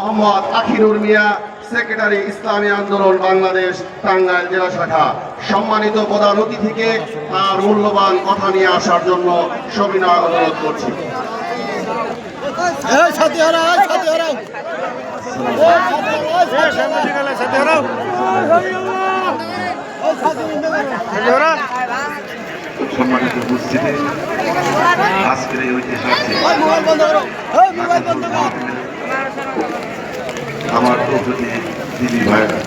মোহাম্মদ আখিরুর মিয়া secretary ইসলামী আন্দোলন বাংলাদেশ টাঙ্গাইল জেলা শাখা। সম্মানিত প্রধান অতিথিকে তার মূল্যবান কথা নিয়ে আসার জন্য সবিনয় অনুরোধ করছি। সম্মানিত উপস্থিতি আজকের এই ঐতিহাসিক আমার প্রকৃতি দিদি ভাইরা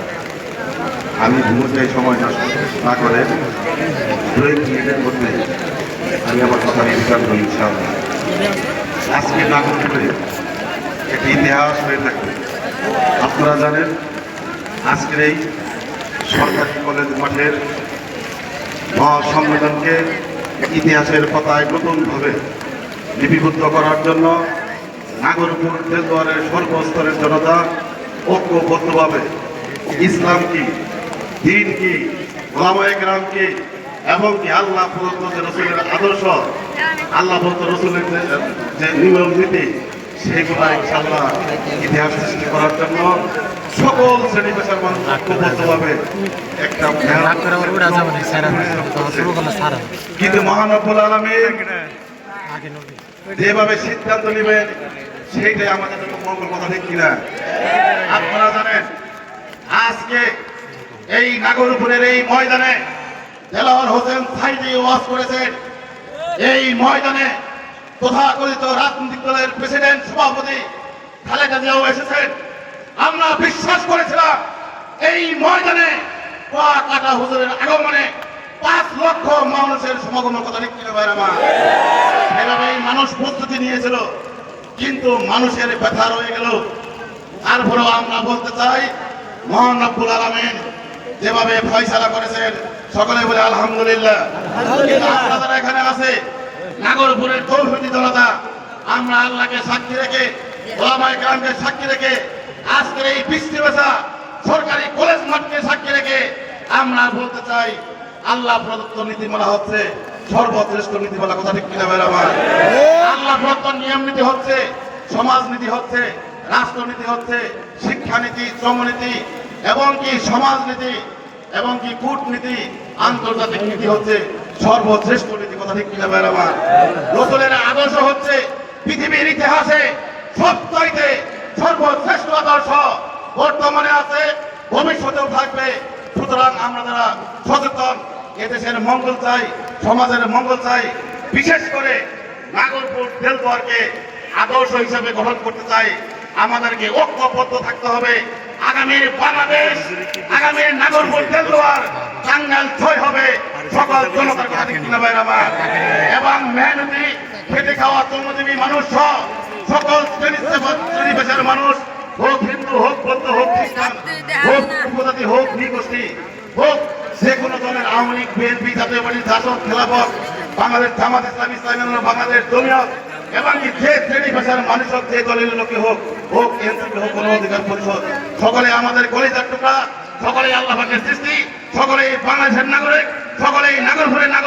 আমি ভূমিকায় সময় নষ্ট না করে দুই মধ্যে আমি আমার কথা নির্বাচন করি, ইনশাআল্লাহ। আজকে নাগরিকপুরে একটি ইতিহাস হয়ে থাকবে। আপনারা জানেন, আজকের এই সরকারি কলেজ মাঠের মহাসম্মেলনকে ইতিহাসের পাতায় নতুনভাবে লিপিবদ্ধ করার জন্য নাগরপুর দেলদুয়ারের সর্বস্তরের জনতা ঐক্যবদ্ধভাবে ইসলাম কি দিন কি গ্রাম কি এবং কি আল্লাহ প্রদত্ত রসুলের আদর্শ আল্লাহ প্রদত্ত রসুলের যে- নিয়ম নীতি সেগুলো ইনশাল্লাহ ইতিহাস সৃষ্টি করার জন্য সকল শ্রেণি পেশার মানুষ ঐক্যবদ্ধভাবে একটা কিন্তু মহানব্বুল আলমীর যেভাবে সিদ্ধান্ত নেবেন সেইটাই আমাদের জন্য মঙ্গল কথা, ঠিক কিনা? আপনারা জানেন, আজকে এই নাগরপুরের এই ময়দানে দেলাওয়ার হোসেন সাইদি ওয়াজ করেছেন। এই ময়দানে তথাকথিত রাজনৈতিক দলের প্রেসিডেন্ট সভাপতি খালেদা জিয়াও এসেছেন। আমরা বিশ্বাস করেছিলাম এই ময়দানে কাটা হুজুরের আগমনে পাঁচ লক্ষ মানুষের সমাগমের কথা কিনা ভাইরা আমার? সেভাবেই মানুষ প্রস্তুতি নিয়েছিল। কিন্তু মানুষের ব্যথা রয়ে গেল। তারপরেও আমরা বলতে চাই মহান রব্বুল আলমিন যেভাবে ফয়সালা করেছেন সকলে বলে আলহামদুলিল্লাহ। আপনারা এখানে আছে নাগরপুরের তৌহিদি জনতা আমরা আল্লাহকে সাক্ষী রেখে ওলামায়ে গ্রামকে সাক্ষী রেখে আজকের এই বৃষ্টি বেসা সরকারি কলেজ মাঠকে সাক্ষী রেখে আমরা বলতে চাই আল্লাহ প্রদত্ত নীতিমালা হচ্ছে সর্বশ্রেষ্ঠ নীতিমালা কথা ঠিক কিনা বের আমার আল্লাহ নিয়ম নীতি হচ্ছে সমাজনীতি হচ্ছে রাষ্ট্রনীতি হচ্ছে শিক্ষানীতি শ্রমনীতি এবং কি সমাজনীতি এবং কি কূটনীতি, আন্তর্জাতিক নীতি হচ্ছে সর্বশ্রেষ্ঠ নীতি কথা ঠিক কিনা বের আমার রসুলের আদর্শ হচ্ছে, পৃথিবীর ইতিহাসে সবচাইতে সর্বশ্রেষ্ঠ আদর্শ বর্তমানে আছে, ভবিষ্যতেও থাকবে। সুতরাং আমরা যারা সচেতন এদেশের মঙ্গল চাই সমাজের মঙ্গল চাই বিশেষ করে নাগরপুর দেলদুয়ারকে আদর্শ হিসেবে গ্রহণ করতে চাই। আমাদেরকে ঐক্যবদ্ধ থাকতে হবে। আগামীর বাংলাদেশ আগামীর নাগরপুর দেলদুয়ার টাঙ্গাইল ছয় হবে। সকল জনতার কথা কিনা ভাইরা আমার। এবং মেহনতি খেটে খাওয়া শ্রমজীবী মানুষ সহ সকল শ্রেণি পেশার মানুষ হোক হিন্দু হোক বৌদ্ধ হোক খ্রিস্টান হোক উপজাতি হোক নিগোষ্ঠী হোক যে কোনো দলের আওয়ামী লীগ, বিএনপি জাতীয় শাসক, খেলাফত, বাংলাদেশ জামাত ইসলাম বাংলাদেশ এবং যে শ্রেণি পেশার মানুষ হোক, যে দলের লোকে হোক হোক এনসিপি হোক, কোনো অধিকার পরিষদ, সকলে আমাদের কলিজার টুকরা, সকলে আল্লাহ পাকের সৃষ্টি সকলেই বাংলাদেশের নাগরিক সকলেই নাগরপুরের নাগরিক।